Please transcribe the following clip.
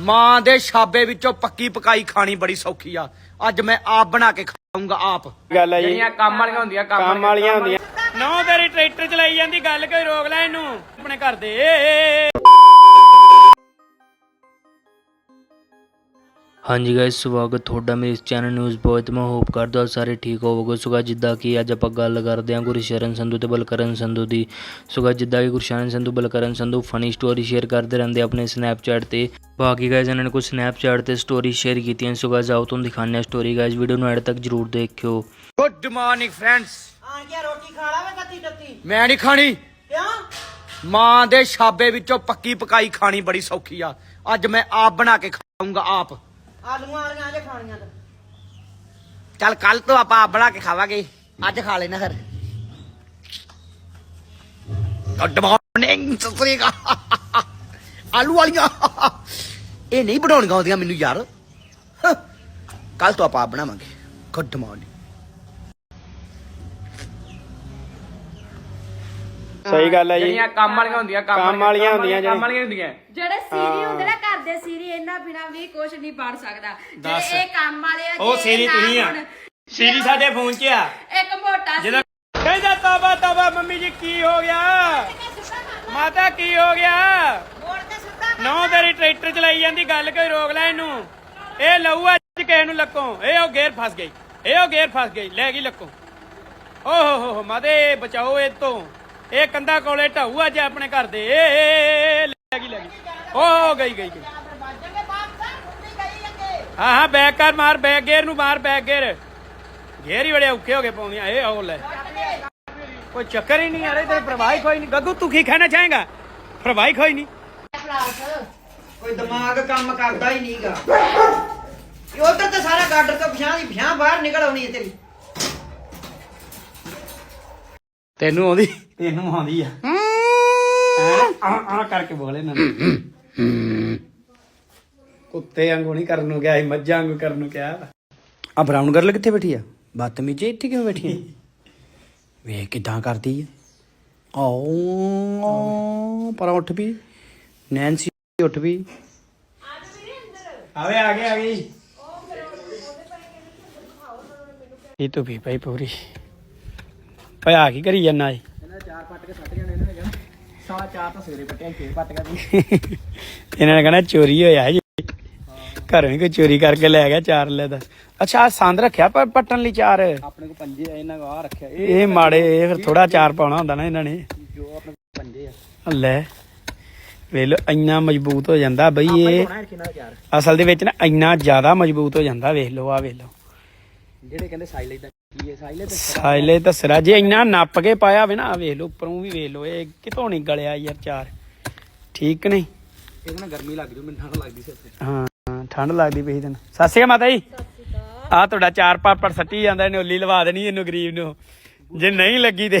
ਮਾਂ ਦੇ ਛਾਬੇ ਵਿੱਚੋਂ ਪੱਕੀ ਪਕਾਈ ਖਾਣੀ ਬੜੀ ਸੌਖੀ ਆ। ਅੱਜ ਮੈਂ ਆਪ ਬਣਾ ਕੇ ਖਾਊਂਗਾ ਆਪ। ਗੱਲ ਹੈ ਜੀ। ਜਿਹੜੀਆਂ ਕੰਮ ਵਾਲੀਆਂ ਹੁੰਦੀਆਂ ਕੰਮ ਵਾਲੀਆਂ ਹੁੰਦੀਆਂ। ਨੌ ਤੇਰੀ ਟਰੈਕਟਰ ਚਲਾਈ ਜਾਂਦੀ ਗੱਲ ਕੋਈ ਰੋਕ ਲੈ ਇਹਨੂੰ। ਆਪਣੇ ਘਰ ਦੇ। ਹਾਂਜੀ ਗਾਇਸ ਸਵਾਗਤ ਤੁਹਾਡਾ ਮੇਰੇ ਇਸ ਚੈਨਲ ਨਿਊਜ਼ ਬੋਏ ਤੇ ਮੈਂ ਹੋਪ ਕਰਦਾ ਹਾਂ ਸਾਰੇ ਠੀਕ ਹੋਵੋਗੇ। ਸੁਗਾ ਜਿੱਦਾਂ ਕਿ ਅੱਜ ਆਪਾਂ ਗੱਲ ਕਰਦੇ ਹਾਂ ਗੁਰਸ਼ਰਨ ਸੰਧੂ ਤੇ ਬਲਕਰਨ ਸੰਧੂ ਦੀ। ਸੁਗਾ ਜਿੱਦਾਂ ਕਿ Gursharan Sandhu Balkaran Sandhu funny story share ਕਰਦੇ ਰਹਿੰਦੇ ਆਪਣੇ ਸਨੈਪਚੈਟ ਤੇ। ਬਾਕੀ ਗਾਇਸ ਇਹਨਾਂ ਨੇ ਕੁਝ ਸਨੈਪਚੈਟ ਤੇ ਸਟੋਰੀ ਸ਼ੇਅਰ ਕੀਤੀਆਂ ਸੁਗਾ ਜਾਓ ਤੁਹਾਨੂੰ ਦਿਖਾਉਂਦੇ ਹਾਂ ਸਟੋਰੀ ਗਾਇਸ ਵੀਡੀਓ ਨੂੰ ਐਡ ਤੱਕ ਜਰੂਰ ਦੇਖਿਓ। ਗੁੱਡ ਮਾਰਨਿੰਗ ਫਰੈਂਡਸ ਆਣ ਕੇ ਰੋਟੀ ਖਾ ਲਾਵੇ ਤੱਤੀ ਤੱਤੀ ਮੈਂ ਨਹੀਂ ਖਾਣੀ। ਕਿਉਂ? ਮਾਂ ਦੇ ਛਾਬੇ ਵਿੱਚੋਂ ਪੱਕੀ ਪਕਾਈ ਖਾਣੀ ਬੜੀ ਸੌਖੀ ਆ। ਅੱਜ ਮੈਂ ਆਪ ਬਣਾ ਕੇ ਖਾਊਂਗਾ ਆਪ। ਆਲੂਆਂ ਵਾਲੀਆਂ ਜੇ ਖਾਣੀਆਂ ਤਾਂ। ਚੱਲ ਕੱਲ ਤੋਂ ਆਪਾਂ ਆਪ ਬਣਾ ਕੇ ਖਾਵਾਂਗੇ। ਅੱਜ ਖਾ ਲੈਣਾ ਫਿਰ। ਗੁੱਡ ਮਾਰਨਿੰਗ ਸਸਰੀਕਾ ਆਲੂ ਵਾਲੀਆਂ। ਇਹ ਨਹੀਂ ਬਣਾਉਣੀਆਂ ਆਉਂਦੀਆਂ ਮੈਨੂੰ ਯਾਰ। ਕੱਲ ਤੋਂ ਆਪਾਂ ਆਪ ਬਣਾਵਾਂਗੇ। ਗੁੱਡ ਮਾਰਨਿੰਗ ਸਹੀ ਗੱਲ ਹੈ ਜੀ। ਜਿਹੜੀਆਂ ਕੰਮ ਵਾਲੀਆਂ ਹੁੰਦੀਆਂ ਕੰਮ ਵਾਲੀਆਂ ਹੁੰਦੀਆਂ ਕੰਮ ਵਾਲੀਆਂ ਹੁੰਦੀਆਂ। ਜਿਹੜੇ ਸੀਰੀ ਹੁੰਦੇ ਦੇ ਸੀਰੀ ਇਹਨਾਂ ਬਿਨਾ ਵੀ ਕੁਝ ਨਹੀਂ ਬਣ ਸਕਦਾ। ਦੱਸ। ਜਿਹੜੇ ਇਹ ਕੰਮ ਵਾਲੇ ਆ ਉਹ ਜੇ ਸੀਰੀ ਨਾ ਤੁਸੀਂ ਆ। ਹੋਣ, ਸੀਰੀ ਸਾਡੇ ਫੋਨ 'ਚ ਆ। ਇੱਕ ਮੋਟਾ ਜਦੋਂ ਕਹਿੰਦਾ ਤਬਾ ਤਬਾ ਮੰਮੀ ਜੀ ਕੀ ਹੋ ਗਿਆ? ਮਾਤਾ ਕੀ ਹੋ ਗਿਆ? ਨੌ ਤੇਰੀ ਟਰੈਕਟਰ ਚਲਾਈ ਜਾਂਦੀ ਗੱਲ ਕੋਈ ਰੋਕ ਲੈ ਇਹਨੂੰ। ਇਹ ਲਊ ਅੱਜ ਕਿਸੇ ਨੂੰ ਲੱਕੋਂ। ਇਹ ਉਹ ਗੇਰ ਫਸ ਗਈ। ਇਹ ਉਹ ਗੇਰ ਫਸ ਗਈ ਲੈ ਗਈ ਲੱਕੋਂ। ਓ ਹੋ ਹੋ ਹੋ ਮਾਦੇ ਬਚਾਓ ਇਹ ਤੋਂ। ਇਹ ਕੰਦਾ ਕੋਲੇ ਢਾਊ ਅੱਜ ਆਪਣੇ ਘਰ ਦੇ। ਏ, ਏ, ਏ, ਲੈ ਗਈ ਲੈ ਗਈ। ਓ ਗਈ ਗਈ ਗਈ। ਹਾਂ ਹਾਂ ਬੈਕ ਕਰ ਮਾਰ ਬੈਕ ਗੇਅਰ ਨੂੰ ਮਾਰ ਬੈਕ ਗੇਅਰ। ਗੇਅਰ ਹੀ ਬੜੇ ਔਖੇ ਹੋ ਗਏ ਪਾਉਂਦੀਆਂ ਇਹ ਆਉ ਲੈ। ਕੋਈ ਚੱਕਰ ਹੀ ਨਹੀਂ ਯਾਰ ਇਹਦੇ ਪ੍ਰਵਾਹ ਹੀ ਕੋਈ ਨਹੀਂ। ਗੱਗੂ ਤੂੰ ਕੀ ਕਹਿਣਾ ਚਾਹੇਗਾ? ਪ੍ਰਵਾਹ ਹੀ ਕੋਈ ਨਹੀਂ। ਕੋਈ ਦਿਮਾਗ ਕੰਮ ਕਰਦਾ ਹੀ ਨਹੀਂਗਾ। ਉਧਰ ਤੇ ਸਾਰਾ ਗਾਡਰ ਤੋਂ ਪਛਾਂ ਦੀ ਪਛਾਂ ਬਾਹਰ ਨਿਕਲ ਆਉਣੀ ਹੈ ਤੇਰੀ। ਤੈਨੂੰ ਆਉਂਦੀ? ਤੈਨੂੰ ਆਉਂਦੀ ਆ। ਆ ਆ ਕਰਕੇ ਬੋਲੇ ਨਾ। ਕੁੱਤੇ ਵਾਂਗੂ ਨਹੀਂ ਕਰਨ ਨੂੰ ਗਿਆ ਸੀ ਮੱਝਾਂ ਵਾਂਗੂ ਕਰਨ ਨੂੰ ਕਿਹਾ। ਆ ਬਰਾਊਨ ਗਰਲ ਕਿੱਥੇ ਬੈਠੀ ਆ? ਬਦਤਮੀਜ਼ ਇੱਥੇ ਕਿਉਂ ਬੈਠੀ ਆ? ਵੇਖ ਕਿਦਾਂ ਕਰਦੀ ਆ। ਆਓ ਪਰ ਉੱਠ ਵੀ। ਨੈਂਸੀ ਉੱਠ ਵੀ। ਆਵੇ ਆ ਗਏ ਆ ਗਈ ਇਹ ਤੂੰ ਵੀ ਭਾਈ ਪੂਰੀ। ਭਇਆ ਕੀ ਕਰੀ ਜਾਂਦਾ ਏ? ਇਹਨਾਂ ਨੇ ਕਹਣਾ ਚੋਰੀ ਹੋਇਆ ਜੀ। ਘਰੋਂ ਹੀ ਕੋਈ ਚੋਰੀ ਕਰਕੇ ਲੈ ਗਿਆ ਚਾਰ ਲੈ ਦਾ। ਅੱਛਾ ਆਹ ਸੰਦ ਰੱਖਿਆ ਪਰ ਪੱਟਣ ਲਈ ਚਾਰ? ਆਪਣੇ ਕੋ ਪੰਜੇ ਆ ਇਹਨਾਂ ਕੋ ਆ ਰੱਖਿਆ। ਇਹ ਮਾੜੇ ਇਹ ਫਿਰ ਥੋੜਾ ਚਾਰ ਪਾਉਣਾ ਹੁੰਦਾ ਨਾ ਇਹਨਾਂ ਨੇ। ਜੋ ਆਪਣੇ ਕੋਲ ਪੰਜੇ ਆ। ਲੈ ਵੇਖ ਲੋ ਇੰਨਾ ਮਜ਼ਬੂਤ ਹੋ ਜਾਂਦਾ ਬਈ ਇਹ। ਕਿੰਨਾ ਅਸਲ ਦੇ ਵਿੱਚ ਨਾ ਇੰਨਾ ਜ਼ਿਆਦਾ ਮਜ਼ਬੂਤ ਹੋ ਜਾਂਦਾ ਵੇਖ ਲੋ ਆ ਵੇਖ ਲੋ ਜਿਹੜੇ ਕਹਿੰਦੇ ਸਾਈਲੈਂਟ ਦਾ ਕੀ ਹੈ? ਸਾਈਲੈਂਟ ਸਾਇਲੇ ਤਸਰਾ ਜੇ ਇੰਨਾ ਨੱਪ ਕੇ ਪਾਇਆ ਹੋਵੇ ਨਾ ਆਹ ਵੇਖ ਲੋ ਉੱਪਰੋਂ ਵੀ ਵੇਖ ਲੋ ਇਹ ਕਿਤੋਂ ਨਹੀਂ ਗਲਿਆ ਯਾਰ ਚਾਰ। ਠੀਕ ਨਹੀਂ? ਇਹਦੇ ਨਾਲ ਗਰਮੀ ਲੱਗ ਜੂ ਮੈਨੂੰ ਠੰਡ ਲੱਗਦੀ ਸੀ ਇੱਥੇ ਹਾਂ ਠੰਡ ਲੱਗਦੀ ਪਈ ਤੈਨੂੰ। ਸਤਿ ਸ਼੍ਰੀ ਅਕਾਲ ਮਾਤਾ ਜੀ। ਆ ਤੁਹਾਡਾ ਚਾਰ ਪਾਪੜ ਸੱਟੀ ਜਾਂਦਾ ਇਹਨੇ ਉੱਲੀ ਲਵਾ ਦੇਣੀ ਇਹਨੂੰ ਗਰੀਬ ਨੂੰ। ਜੇ ਨਹੀਂ ਲੱਗੀ ਤੇ।